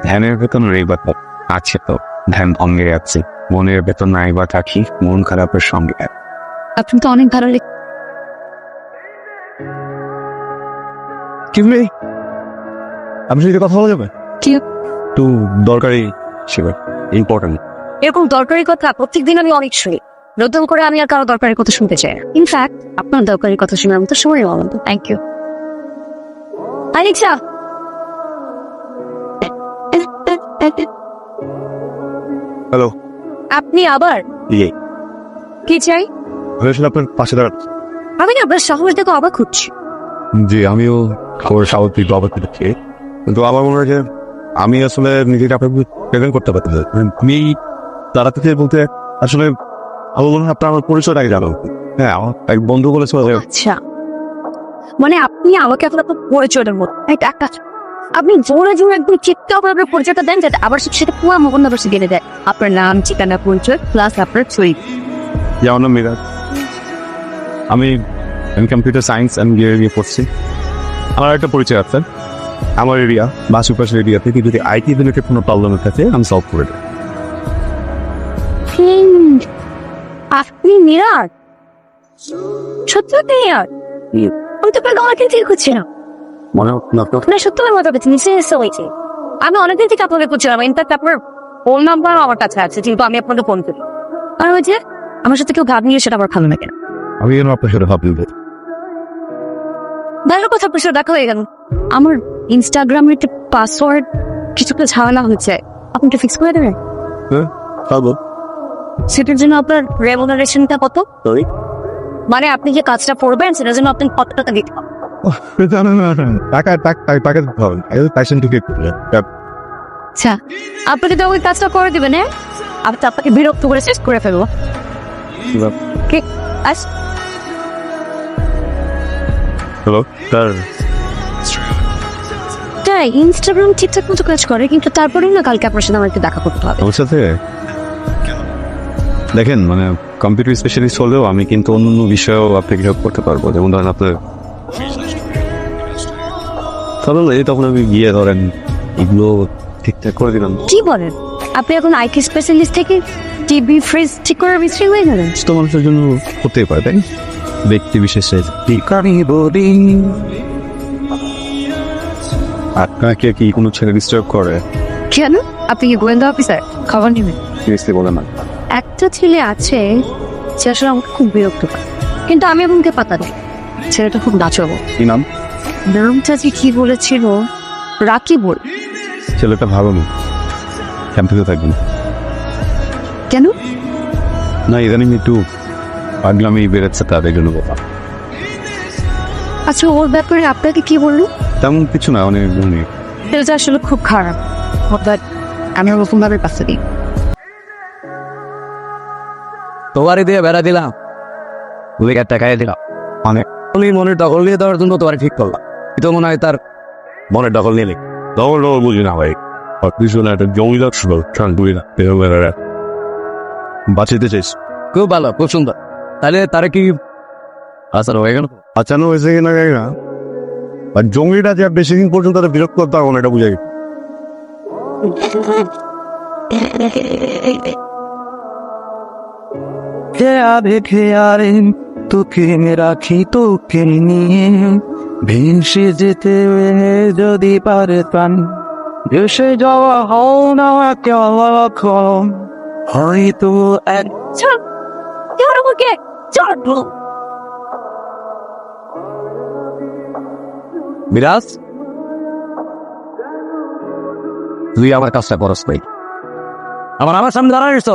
ধ্যানের বেতন রইবা তো আছে তো। ধ্যান ভঙ্গে যাচ্ছে মনের বেতন নাই বা থাকি মন খারাপের সঙ্গে। আপনি তো অনেক ভালো লেখ- কি আপনি সাথে কথা বলা যাবে? কি? একটু দরকারি ছিল ইম্পর্টেন্ট এরকম দরকারি কথা প্রত্যেকদিন আমি অনেক শুনি। নতুন করে আমি আর কারও দরকারি কথা শুনতে চাই ইনফ্যাক্ট আপনার দরকারি কথা শুনে আমি তো সময় বলেন তো থ্যাংক ইউ আলিচা হ্যালো। আপনি আবার? ইয়ে। কি চাই? আপনার পাশে আমি না আপনার সাহস দেখে অবাক হচ্ছি। জি আমিও খবর স্বাভাবিক অবাক হচ্ছি। কিন্তু আমার মনে হয় যে আমি আসলে নিজেকে আপনাকে প্রেজেন্ট করতে পারতাম আমি দাঁড়াতে বলতে আসলে আমার মনে হয় আপনার আমার পরিচয় আগে জানো হ্যাঁ আমার এক বন্ধু বলেছিল আচ্ছা। মানে আপনি আমাকে এখন আপনার পরিচয়টার মতো একটা আপনি জোরে জোরে একদম চিৎকার করে আপনার পরিচয়টা দেন যাতে আবার সেটা পুরো মোবাইল নাম্বার দিয়ে দেয়। আপনার নাম ঠিকানা পরিচয় প্লাস আপনার চরিত্র যে আমার নাম মিরাজ আমি আমি কম্পিউটার সায়েন্স গিয়ে নিয়ে পড়ছি। আমার একটা পরিচয় আছে। আমার এরিয়া বা আশেপাশের এরিয়া থেকে যদি আইটি রিলেটেড কোনো প্রবলেম থাকে আমি সলভ করে দেবো। আপনি মিরাজ সত্যি মিরাজ আমি তো আপনার গলা কিনতে খুঁজছি না মনে হচ্ছে না তো না সত্যি আমার নিচে এসে হয়েছে আমি অনেকদিন থেকে আপনাকে ইনফ্যাক্ট আপনার ফোন নাম্বার আমার কাছে আছে কিন্তু আমি আপনাকে ফোন করি। আর ওই যে আমার সাথে কেউ ভাব নিয়ে সেটা আমার ভালো লাগে না। আমি যেন আপনার সাথে ভাবলি ভালো কথা আপনার সাথে দেখা হয়ে গেল। আমার ইনস্টাগ্রামের একটা পাসওয়ার্ড ঝামেলা হচ্ছে আপনি ফিক্স করে দেবেন? হ্যাঁ সেটার জন্য আপনার রেমুনারেশনটা কত? মানে আপনি যে কাজটা করবেন সেটার জন্য আপনি কত টাকা দিতে হবে? টাকা টাকা টাকা দিতে হবে প্যাশন থেকে আচ্ছা আপনাকে তো ওই কাজটা করে দিবেন হ্যাঁ আপনাকে বিরক্ত করে শেষ করে ফেলব আস হ্যালো স্যার তাই ইনস্টাগ্রাম ঠিকঠাক মতো কাজ করে কিন্তু তারপরেও না কালকে আপনার সাথে আমার একটু দেখা করতে হবে আমার সাথে দেখেন মানে কম্পিউটার স্পেশালিস্ট হলেও আমি কিন্তু অন্য অন্য বিষয়েও আপনাকে হেল্প করতে পারব যেমন ধরেন আপনার ধরুন এই তখন আমি গিয়ে ধরেন এগুলো ঠিকঠাক করে দিলাম। কি বলেন? আপনি এখন আইটি স্পেশালিস্ট থেকে টিভি ফ্রিজ ঠিক করে মিস্ত্রি হয়ে গেলেন? সুস্থ মানুষের জন্য হতেই পারে তাই ব্যক্তি বিশেষে আপনাকে কি কোনো ছেলে ডিস্টার্ব করে? কেন? আপনি কি গোয়েন্দা অফিসার খবর নেবেন। সিরিয়াসলি বলে না। একটা ছেলে আছে যে আসলে আমাকে খুব বিরক্ত করে। কিন্তু আমি এমনকে পাতা দিই ছেলেটা খুব নাচবো। কি নাম? নামটা যে কি বলেছিল? রাকিবুল ছেলেটা ভালো না ক্যাম্পে থাকবেন কেন? না ইদানিং একটু পাগলামি বেড়েছে তাদের জন্য কথা আচ্ছা ওর ব্যাপারে আপনাকে কি বলল? তেমন কিছু না অনেক অনেক ছেলেটা আসলে খুব খারাপ। অর্থাৎ আমি ওরকম ভাবে পাশে দিই তোমারে দিয়ে বেড়া দিলাম। তুমি একটা খাইয়ে দিলাম। মানে উনি মনের দখল নিয়ে দেওয়ার জন্য তোমার ঠিক করলাম। কিন্তু মনে হয় তার মনের দখল নিয়ে দখল দখল বুঝি না ভাই। আর পিছনে একটা জমি লাগছিল শান্তুই না। বাঁচাতে চাইছ? খুব ভালো খুব সুন্দর। তাহলে তারা কি আচ্ছা হয়ে গেল বাঁচানো হয়েছে কিনা জানি না। আর জমিটা যে আর বেশি দিন পর্যন্ত তারা বিরক্ত করতে হবে না এটা খেয়ারে খেয়ারে। তোকে রাখি তোকে নিয়ে। ভেসে যেতে যদি পারে প্রাণ ভেসে যাওয়া হও না কেমন হয়তো এক আমাকে তুই আমার কাজটা করস ভাই আমার আমার সামনে দাঁড়ানিস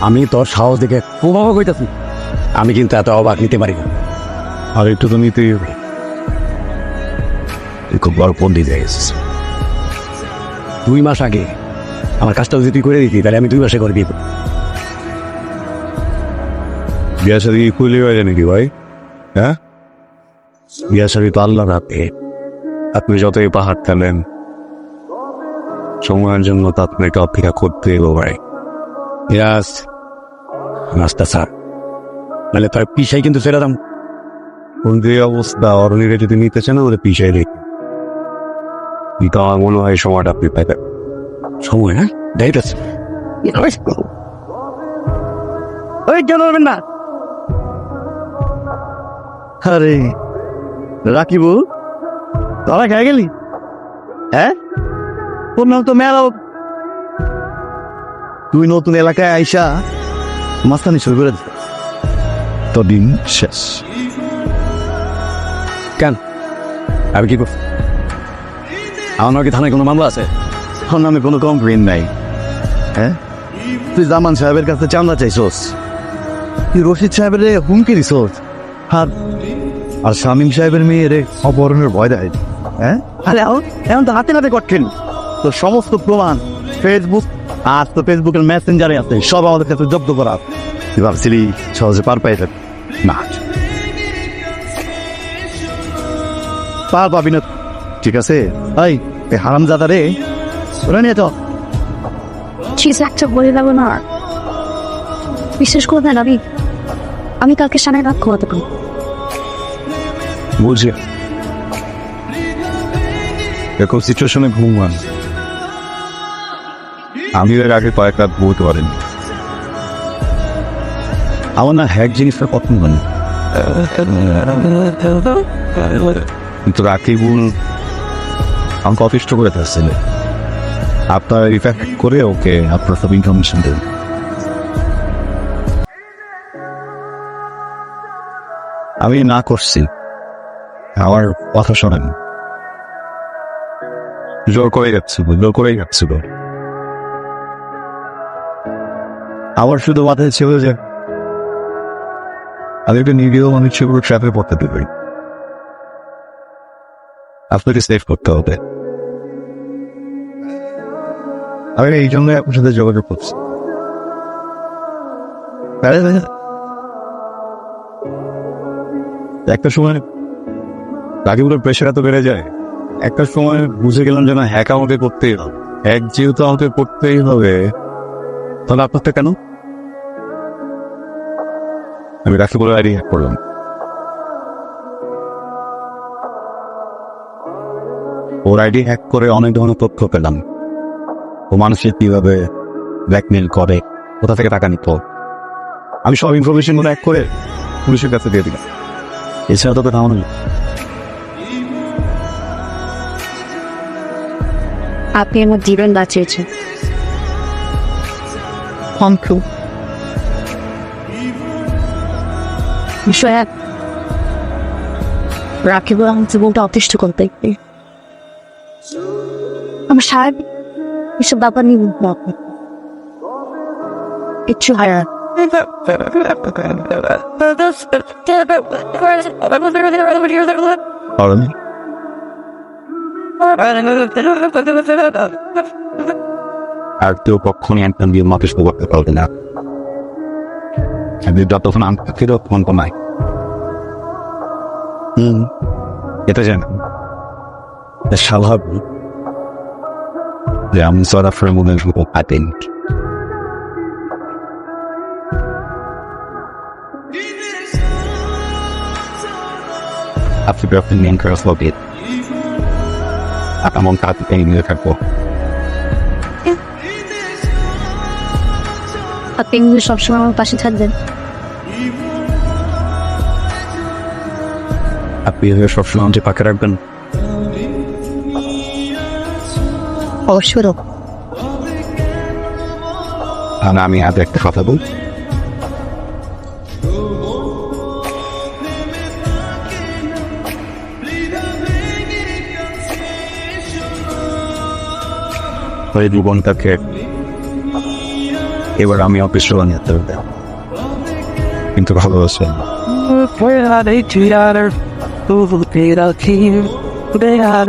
আমি তোর সাহস দেখে খুব অবাক হইতাছি আমি কিন্তু এত অবাক নিতে পারি না। আর একটু তো নিতেই হবে। খুব বড় পন্ডিত হয়ে দুই মাস আগে আমার কাজটা যদি তুই করে দিতি তাহলে আমি দুই মাসে করে দিব। বিয়া কি খুলে হয়ে যায় নাকি ভাই? হ্যাঁ? বিয়া তো আল্লাহ রাতে আপনি যতই পাহাড় টানেন সময়ের জন্য তো আপনাকে অপেক্ষা করতে হবে ভাই। ইয়াস নাস্তা স্যার। নাহলে তার পিসাই কিন্তু ছেড়ে দাম। কোন যে অবস্থা? অরণিরে যদি নিতে চান ওদের পিছিয়ে রেখে কিন্তু আমার মনে হয় এই সময়টা আপনি পাইবেন। সময় হ্যাঁ? ডেট আছে। ওই কেন হবেন না আরে রাকিব তোরা খেয়ে গেলি? হ্যাঁ? তোর নাম তো মেলা তুই নতুন এলাকায় আইসা মাস্তানি শুরু করে দিস তোর দিন শেষ। কেন? আমি কি করছি আমার নাকি থানায় কোনো মামলা আছে? আমার নামে কোনো কমপ্লেন নাই। হ্যাঁ? তুই জামান সাহেবের কাছে চান্দা চাইছোস। তুই রশিদ সাহেবের হুমকি দিছোস। আর আর শামীম সাহেবের মেয়ের অপহরণের ভয় দেয় হ্যাঁ? আরে এখন তো হাতে হাতে কটকেন তো সমস্ত প্রমাণ ফেসবুক আর তো ফেসবুকের মেসেঞ্জারে আছে। সব আমাদের কাছে জব্দ করা ভাবছিলি সহজে পার পাই যাবে না পার পাবি না ঠিক আছে? এই হারাম জাদা রে ওরা নিয়ে চল চিজ একটা বলে দেবো না। বিশ্বাস করবেন আমি আমি কালকে সাড়ে রাত ঘুমাতে পারি বুঝি। এরকম সিচুয়েশনে ঘুমান আমি এর আগে কয়েক রাত ঘুমোতে পারিনি। আমার না হ্যাক জিনিসটা পছন্দ মানে কিন্তু রাকিবুল আমাকে অতিষ্ঠ করে থাকছিল আপনার ইফেক্ট করে ওকে আপনার সব ইনফরমেশন দেন আমি না করছি। আমার কথা শোনেন। জোর করে যাচ্ছিল, জোর করেই যাচ্ছিল। আমার শুধু মাথায় ছিল যে আমি একটা নিরীহ মানুষ সেগুলো ট্র্যাপে পড়তে দেবে। আপনাকে সেভ করতে হবে। আমি এই জন্য আপনার সাথে যোগাযোগ করছি। একটা সময় রাকিবুলের প্রেশার এত বেড়ে যায়। একটা সময় বুঝে গেলাম যে না হ্যাক আমাকে করতেই হবে। হ্যাক যেহেতু আমাকে করতেই হবে, তাহলে আপনার তো কেন? আমি রাকিবুলের আইডি হ্যাক করলাম ওর আইডি হ্যাক করে অনেক ধরনের তথ্য পেলাম। ও মানুষের কীভাবে ব্ল্যাকমেল করে কোথা থেকে টাকা নিত। আমি সব ইনফরমেশনগুলো হ্যাক করে পুলিশের কাছে দিয়ে দিলাম। এছাড়া তোকে থামানো। আপনি আমার জীবন বাঁচিয়েছেন। Thank you. বিষয় এক রাখিব আমার জীবনটা অতিষ্ঠ করতে আমার সাহেব এসব ব্যাপার নিয়ে ভাবনা। কিচ্ছু হয় না কারণ আর কেউ কখনই একদম দিয়ে মাকে শুরু করতে পারবে না যতক্ষণ আনতে ছিল তখন তো নাই হুম এটা জানেন স্বাভাবিক যে আমি সরাফের মনে পাতেন আপনি ব্যাপার নিয়ে করে হবে এমন কাজ নিয়ে থাকব আপনি সবসময় আমার পাশে থাকবেন আপনি এভাবে সবসময় আমাকে পাকে রাখবেন। অবশ্যই আমি আজ একটা কথা বল। ওই জীবনটাকে এবার আমি অফিস বানিয়ে দেবো। কিন্তু ভালোবাসেন Fuera Ooh, get out here. Get out.